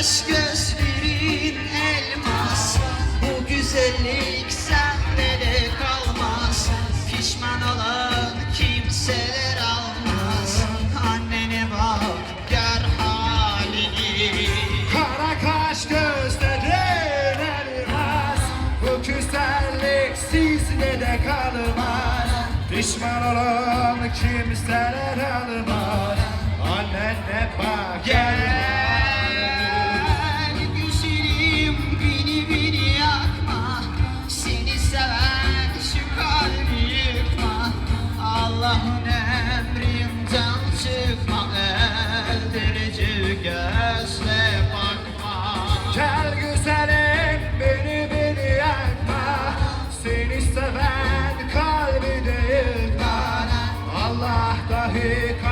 Kaş gözlerin elmas Bu güzellik sende de kalmaz. Pişman olan kimseler almaz. Annene bak gör halini. Kara gözlerin elmas Bu güzellik sizde de kalmaz. Pişman olan kimseler almaz. Annene bak gel Amen.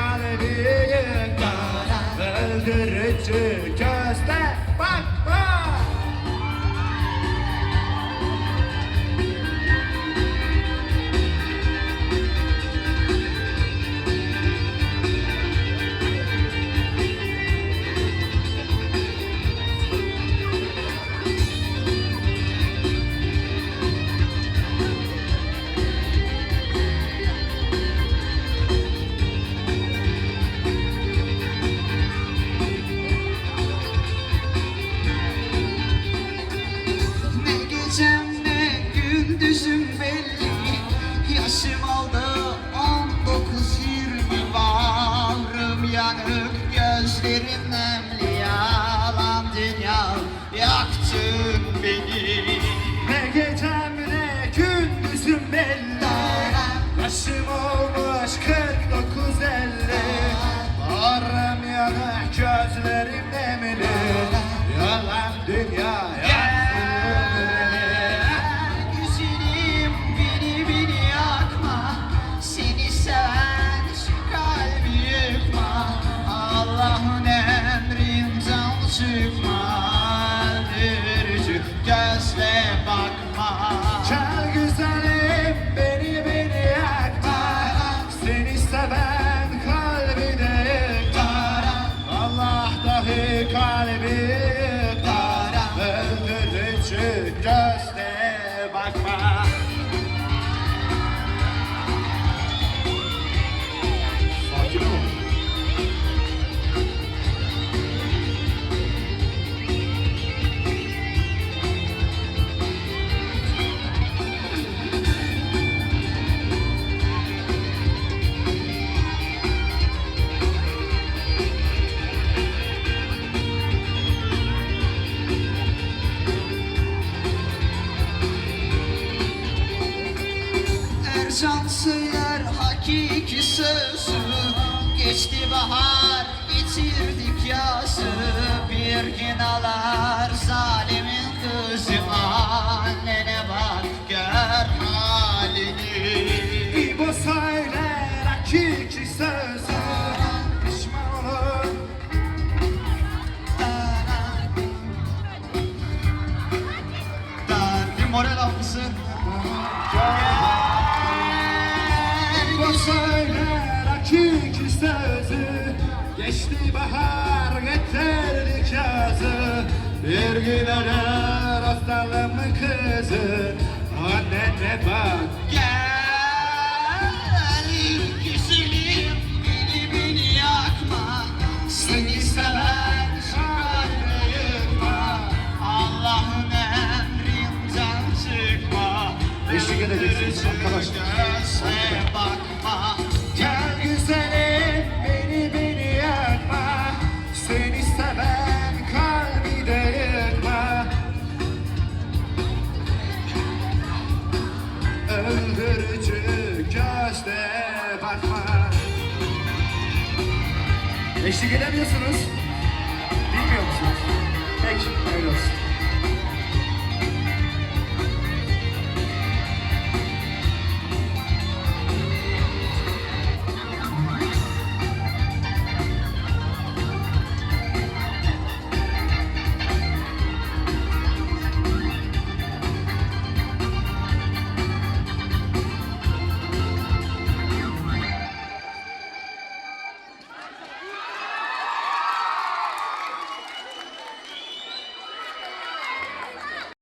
Yaşım olmuş 49 elli. Ağrım yanık gözlerim nemli. Yalan dünya Öldürücü gözle bakma Sakin Ercan söyler hakiki sözü. Geçti bahar getirdik yazı Bir gün alar zalimin söyler hakiki sözü. Geçti bahar getirdik yazı Bir gün arar hastalığımın kızı. Annene bak Gel. Güzelim beni beni yakma. Seni seven Eşlik edeceksiniz arkadaşlar. Bakma. Gel güzelim beni beni yakma. Seni seven kalbi de yıkma Öldürücü gözle bakma. Eşlik edemiyorsunuz. Bilmiyor musunuz? Peki öyle olsun